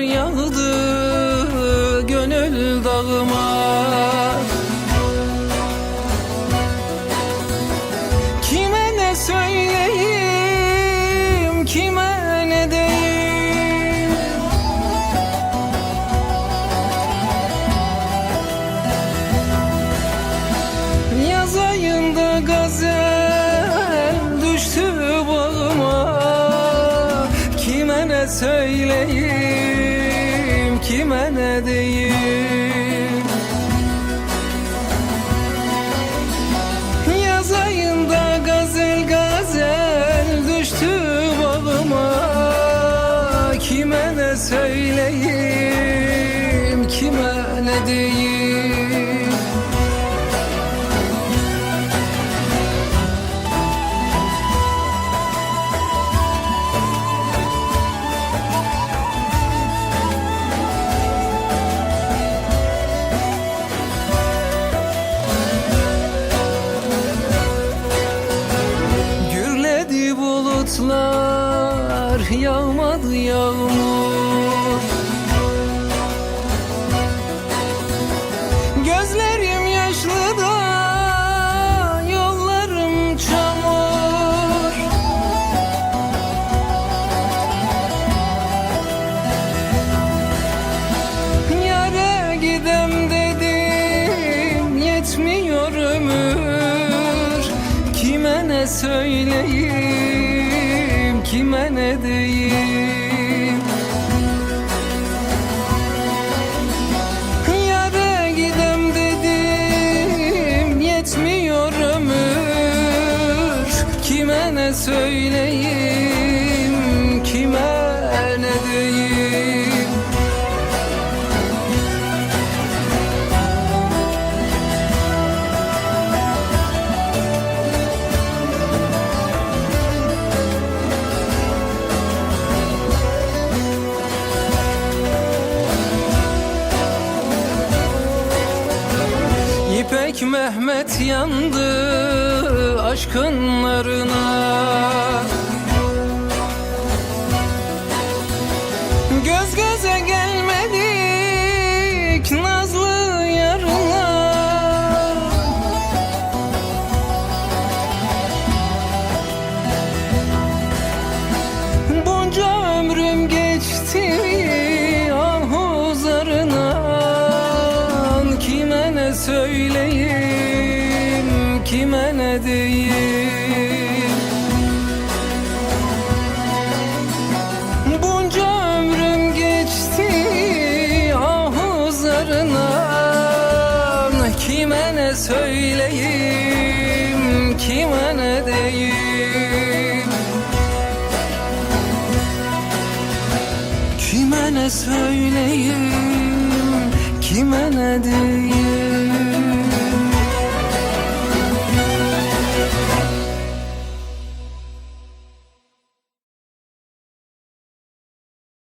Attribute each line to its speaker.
Speaker 1: yağdı gönül dağıma. Kime ne söyleyeyim kime ne deyim Yaz ayında gazete kime ne diyeyim Yaz ayında gazel gazel düştü bağıma Kime ne söyleyeyim kime ne diyeyim bulutlar yağmadı yağmur. Gözlerim yaşlı da yollarım çamur. Yara gidem dedim yetmiyor ömür. Kime ne söyleyeyim kime ne diyeyim Yara gidem dedim yetmiyor ömür. Kime ne söyleyeyim İpek Mehmet yandı aşkınlarına kime ne diyeyim? Bunca ömrüm geçti ahuzarına Kime ne söyleyeyim kime ne diyeyim? Kime ne söyleyeyim, kime ne diyeyim